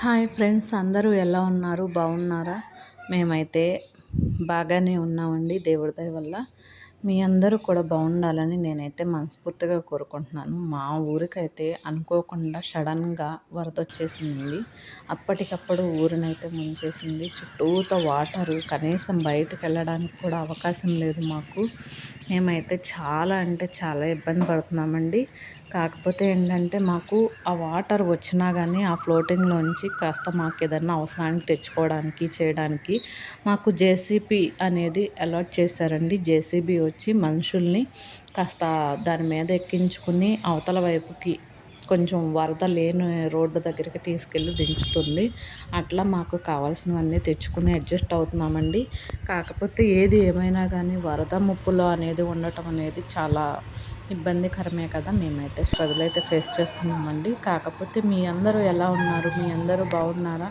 Hi friends అందరూ ఎలా ఉన్నారు? బాగున్నారా? మేమైతే బాగానే ఉన్నామండి దేవుడి దయ వల్ల. మీ అందరూ కూడా బాగుండాలని నేనైతే మనస్ఫూర్తిగా కోరుకుంటున్నాను. మా ఊరికైతే అనుకోకుండా సడన్గా వరద వచ్చేసింది. అప్పటికప్పుడు ఊరినైతే ముంచేసింది. చుట్టూతో వాటరు కనీసం బయటకు వెళ్ళడానికి కూడా అవకాశం లేదు మాకు. మేమైతే చాలా అంటే చాలా ఇబ్బంది పడుతున్నామండి. కాకపోతే ఏంటంటే మాకు ఆ వాటర్ వచ్చినా కానీ ఆ ఫ్లోటింగ్లోంచి కాస్త మాకు ఏదన్నా అవసరానికి తెచ్చుకోవడానికి చేయడానికి మాకు జేసీబీ అనేది అలాట్ చేశారండి. జేసీబీ వచ్చి మనుషుల్ని కాస్త దాని మీద ఎక్కించుకుని అవతల వైపుకి కొంచెం వరద లేని రోడ్డు దగ్గరికి తీసుకెళ్ళి దించుతుంది. అట్లా మాకు కావాల్సినవన్నీ తెచ్చుకుని అడ్జస్ట్ అవుతున్నామండి. కాకపోతే ఏది ఏమైనా కానీ వరద ముప్పులో అనేది ఉండటం అనేది చాలా ఇబ్బందికరమే కదా. మేమైతే స్ట్రగుల్ అయితే ఫేస్ చేస్తున్నామండి. కాకపోతే మీ అందరూ ఎలా ఉన్నారు? మీ అందరూ బాగున్నారా?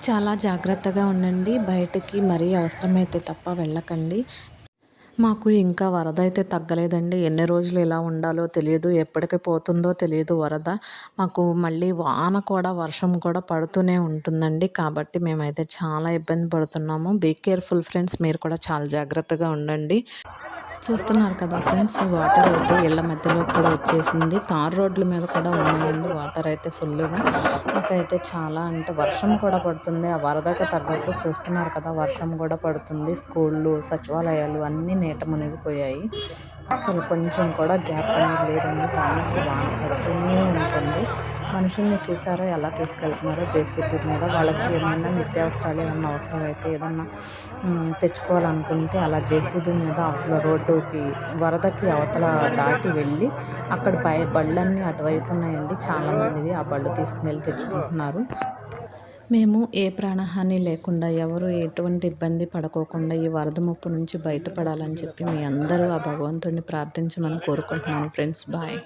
చాలా జాగ్రత్తగా ఉండండి. బయటికి మరీ అవసరమైతే తప్ప వెళ్ళకండి. మాకు ఇంకా వరద అయితే తగ్గలేదండి. ఎన్ని రోజులు ఇలా ఉండాలో తెలియదు ఎప్పటికి పోతుందో తెలియదు వరద. మాకు మళ్ళీ వాన కూడా వర్షం కూడా పడుతూనే ఉంటుందండి. కాబట్టి మేమైతే చాలా ఇబ్బంది పడుతున్నాము. బీ కేర్ఫుల్ ఫ్రెండ్స్ మీరు కూడా చాలా జాగ్రత్తగా ఉండండి. చూస్తున్నారు కదా ఫ్రెండ్స్ వాటర్ అయితే ఇళ్ళ మధ్యలో కూడా వచ్చేసింది. తార్ రోడ్ల మీద కూడా ఉన్నాయండి వాటర్ అయితే ఫుల్గా మాకైతే చాలా అంటే వర్షం కూడా పడుతుంది. ఆ వరదకు తగ్గట్టు చూస్తున్నారు కదా వర్షం కూడా పడుతుంది. స్కూళ్ళు సచివాలయాలు అన్నీ నీట మునిగిపోయాయి. అసలు కొంచెం కూడా గ్యాప్ అనేది లేదండి. వానకి వాన పడుతూనే ఉంటుంది. మనుషుల్ని చూసారో ఎలా తీసుకెళ్తున్నారో జేసీబీ మీద వాళ్ళకి ఏమైనా నిత్యావసరాలు ఏమైనా అవసరం అయితే ఏదన్నా తెచ్చుకోవాలనుకుంటే అలా జేసీబీ మీద అవతల రోడ్డుకి వరదకి అవతల దాటి వెళ్ళి అక్కడ పై బళ్ళన్నీ అటువైపు ఉన్నాయండి. చాలామందివి ఆ బళ్ళు తీసుకుని వెళ్ళి తెచ్చుకుంటున్నారు. మేము ఏ ప్రాణహాని లేకుండా ఎవరు ఎటువంటి ఇబ్బంది పడుకోకుండా ఈ వరద ముప్పు నుంచి బయటపడాలని చెప్పి మీ అందరూ ఆ భగవంతుడిని ప్రార్థించమని కోరుకుంటున్నాను. Friends bye.